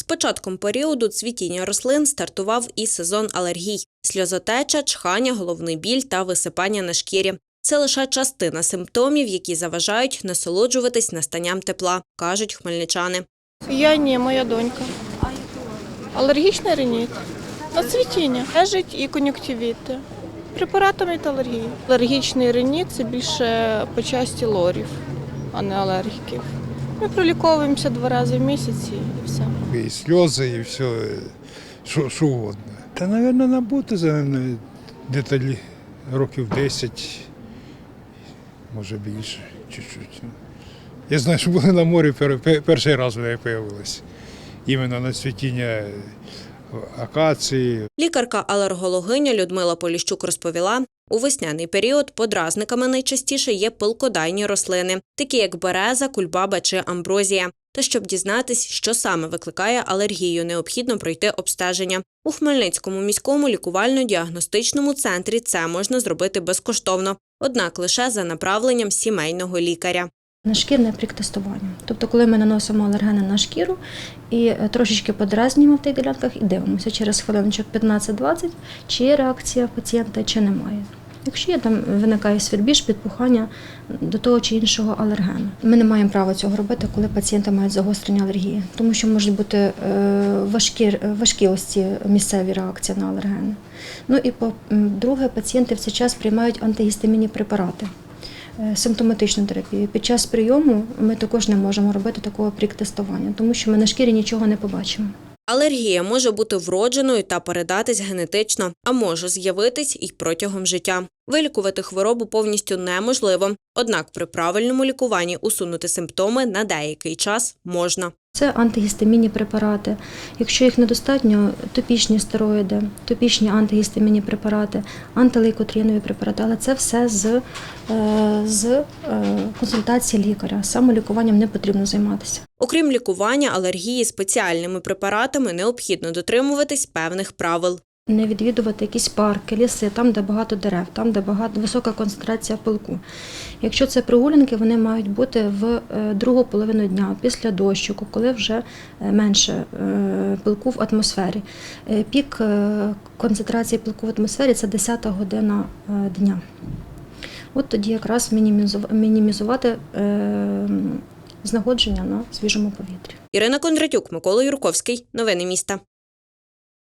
З початком періоду цвітіння рослин стартував і сезон алергій: сльозотеча, чхання, головний біль та висипання на шкірі. Це лише частина симптомів, які заважають насолоджуватись настанням тепла, кажуть хмельничани. Я ні, моя донька. Алергічний реніт. На цвітіння. Лежить і кон'юктивіти. Препаратами від алергії. Алергічний реніт це більше по часті лорів, а не алергіків. Ми проліковуємося два рази в місяць і все. і сльози, і все, е, що, що угодно. Та, мабуть, набути за деталі років 10, може більше, чуть-чуть. Я знаю, що були на морі пер- пер- перший раз коли я з'явилася. Іменно на цвітіння акації, Лікарка-алергологиня Людмила Поліщук розповіла, у весняний період подразниками найчастіше є пилкодайні рослини, такі як береза, кульбаба чи амброзія. Та щоб дізнатись, що саме викликає алергію, необхідно пройти обстеження. У Хмельницькому міському лікувально-діагностичному центрі це можна зробити безкоштовно, однак лише за направленням сімейного лікаря. Нашкірне пріктестування. Тобто, коли ми наносимо алергени на шкіру і е, трошечки подразнюємо в тих ділянках і дивимося через хвилиночок 15-20, чи є реакція пацієнта, чи немає. Якщо є там виникає свірбіж, підпухання до того чи іншого алергену. Ми не маємо права цього робити, коли пацієнти мають загострення алергії, тому що можуть бути е, важкі, важкі ось ці місцеві реакції на алергени. Ну і по-друге, пацієнти в цей час приймають антигістамінні препарати е, симптоматичну терапію. Під час прийому ми також не можемо робити такого прік-тестування, тому що ми на шкірі нічого не побачимо. Алергія може бути вродженою та передатись генетично, а може з'явитись і протягом життя. Вилікувати хворобу повністю неможливо, однак при правильному лікуванні усунути симптоми на деякий час можна. Це антигістамінні препарати. Якщо їх недостатньо, топічні стероїди, топічні антигістамінні препарати, антилейкотрінові препарати, але це все з, е, з е, консультації лікаря. Самолікуванням не потрібно займатися. Окрім лікування алергії спеціальними препаратами, необхідно дотримуватись певних правил. Не відвідувати якісь парки, ліси, там, де багато дерев, там, де багато висока концентрація пилку. Якщо це прогулянки, вони мають бути в е, другу половину дня після дощику, коли вже е, менше е, пилку в атмосфері. Пік концентрації пилку в атмосфері це 10 година дня. От тоді якраз мінімізувати знаходження на свіжому повітрі. Ірина Кондратюк, Микола Юрковський. Новини міста.